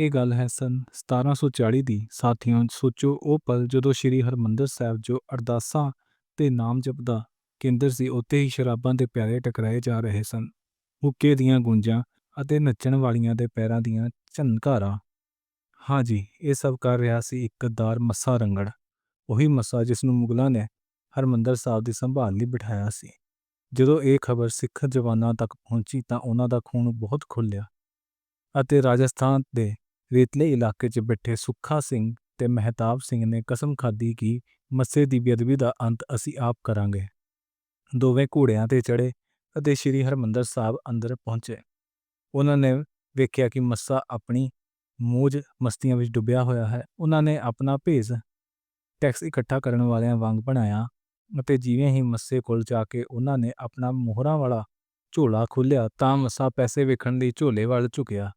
ਇਹ ਗੱਲ ਹੈ ਸੰਨ 1740 ਦੀ। ਸਾਥੀਓ, ਸੋਚੋ ਉਹ ਪਲ ਜਦੋਂ ਸ੍ਰੀ ਹਰਿਮੰਦਰ ਸਾਹਿਬ ਜੋ ਅਰਦਾਸਾਂ ਤੇ ਨਾਮ ਜਪ ਦਾ ਕੇਂਦਰ ਸੀ, ਉੱਥੇ ਹੀ ਸ਼ਰਾਬਾਂ ਦੇ ਪਿਆਰੇ ਟਕਰਾਏ ਜਾ ਰਹੇ ਸਨ। ਹੁੱਕੇ ਦੀਆਂ ਗੂੰਜਾਂ ਅਤੇ ਨੱਚਣ ਵਾਲੀਆਂ ਦੇ ਪੈਰਾਂ ਦੀਆਂ ਝਨਕਾਰਾਂ। ਹਾਂਜੀ ਇਹ ਸਭ ਕਰ ਰਿਹਾ ਸੀ ਇੱਕ ਗੱਦਾਰ ਮੱਸਾ ਰੰਗੜ। ਉਹੀ ਮੱਸਾ ਜਿਸ ਨੂੰ ਮੁਗਲਾਂ ਨੇ ਹਰਿਮੰਦਰ ਸਾਹਿਬ ਦੀ ਸੰਭਾਲ ਲਈ ਬਿਠਾਇਆ ਸੀ। ਜਦੋਂ ਇਹ ਖਬਰ ਸਿੱਖ ਜਵਾਨਾਂ ਤੱਕ ਪਹੁੰਚੀ ਤਾਂ ਉਹਨਾਂ ਦਾ ਖੂਨ ਬਹੁਤ ਖੁੱਲਿਆ ਅਤੇ ਰਾਜਸਥਾਨ ਦੇ ਰੇਤਲੇ ਇਲਾਕੇ 'ਚ ਬੈਠੇ ਸੁੱਖਾ ਸਿੰਘ ਤੇ ਮਹਿਤਾਬ ਸਿੰਘ ਨੇ ਕਸਮ ਖਾਧੀ ਕਿ ਮੱਸੇ ਦੀ ਬੇਅਦਬੀ ਦਾ ਅੰਤ ਅਸੀਂ ਆਪ ਕਰਾਂਗੇ। ਦੋਵੇਂ ਘੋੜਿਆਂ ਤੇ ਚੜੇ ਅਤੇ ਸ੍ਰੀ ਹਰਿਮੰਦਰ ਸਾਹਿਬ ਅੰਦਰ ਪਹੁੰਚੇ। ਉਹਨਾਂ ਨੇ ਵੇਖਿਆ ਕਿ ਮੱਸਾ ਆਪਣੀ ਮੌਜ ਮਸਤੀਆਂ ਵਿੱਚ ਡੁੱਬਿਆ ਹੋਇਆ ਹੈ। ਉਹਨਾਂ ਨੇ ਆਪਣਾ ਭੇਸ ਟੈਕਸ ਇਕੱਠਾ ਕਰਨ ਵਾਲਿਆਂ ਵਾਂਗ ਬਣਾਇਆ ਅਤੇ ਜਿਵੇਂ ਹੀ ਮੱਸੇ ਕੋਲ ਜਾ ਕੇ ਉਹਨਾਂ ਨੇ ਆਪਣਾ ਮੋਹਰਾਂ ਵਾਲਾ ਝੋਲਾ ਖੋਲ੍ਹਿਆ ਤਾਂ ਮੱਸਾ ਪੈਸੇ ਵੇਖਣ ਲਈ ਝੋਲੇ ਵੱਲ ਝੁਕਿਆ।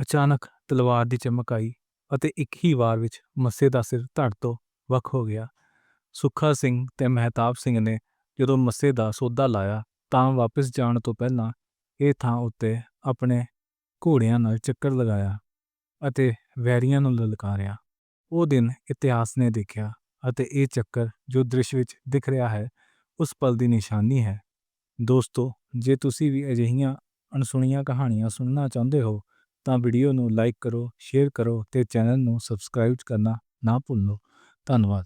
ਅਚਾਨਕ ਤਲਵਾਰ ਦੀ ਚਮਕ ਆਈ ਅਤੇ ਇੱਕ ਹੀ ਵਾਰ ਵਿੱਚ ਮੱਸੇ ਦਾ ਸਿਰ ਧੜ ਤੋਂ ਵੱਖ ਹੋ ਗਿਆ। ਸੁੱਖਾ ਸਿੰਘ ਤੇ ਮਹਿਤਾਬ ਸਿੰਘ ਨੇ ਜਦੋਂ ਮੱਸੇ ਦਾ ਸੌਦਾ ਲਾਇਆ ਤਾਂ ਵਾਪਸ ਜਾਣ ਤੋਂ ਪਹਿਲਾਂ ਇਹ ਥਾਂ ਉੱਤੇ ਆਪਣੇ ਘੋੜਿਆਂ ਨਾਲ ਚੱਕਰ ਲਗਾਇਆ ਅਤੇ ਵੈਰੀਆਂ ਨੂੰ ਲਲਕਾਰਿਆ। ਉਹ ਦਿਨ ਇਤਿਹਾਸ ਨੇ ਦੇਖਿਆ ਅਤੇ ਇਹ ਚੱਕਰ ਜੋ ਦ੍ਰਿਸ਼ ਵਿੱਚ ਦਿਖ ਰਿਹਾ ਹੈ, ਉਸ ਪਲ ਦੀ ਨਿਸ਼ਾਨੀ ਹੈ। ਦੋਸਤੋ, ਜੇ ਤੁਸੀਂ ਵੀ ਅਜਿਹੀਆਂ ਅਣਸੁਣੀਆਂ ਕਹਾਣੀਆਂ ਸੁਣਨਾ ਚਾਹੁੰਦੇ ਹੋ ਤਾਂ ਵੀਡੀਓ ਨੂੰ ਲਾਈਕ ਕਰੋ, ਸ਼ੇਅਰ ਕਰੋ ਤੇ ਚੈਨਲ ਨੂੰ ਸਬਸਕ੍ਰਾਈਬ ਕਰਨਾ ਨਾ ਭੁੱਲੋ। ਧੰਨਵਾਦ।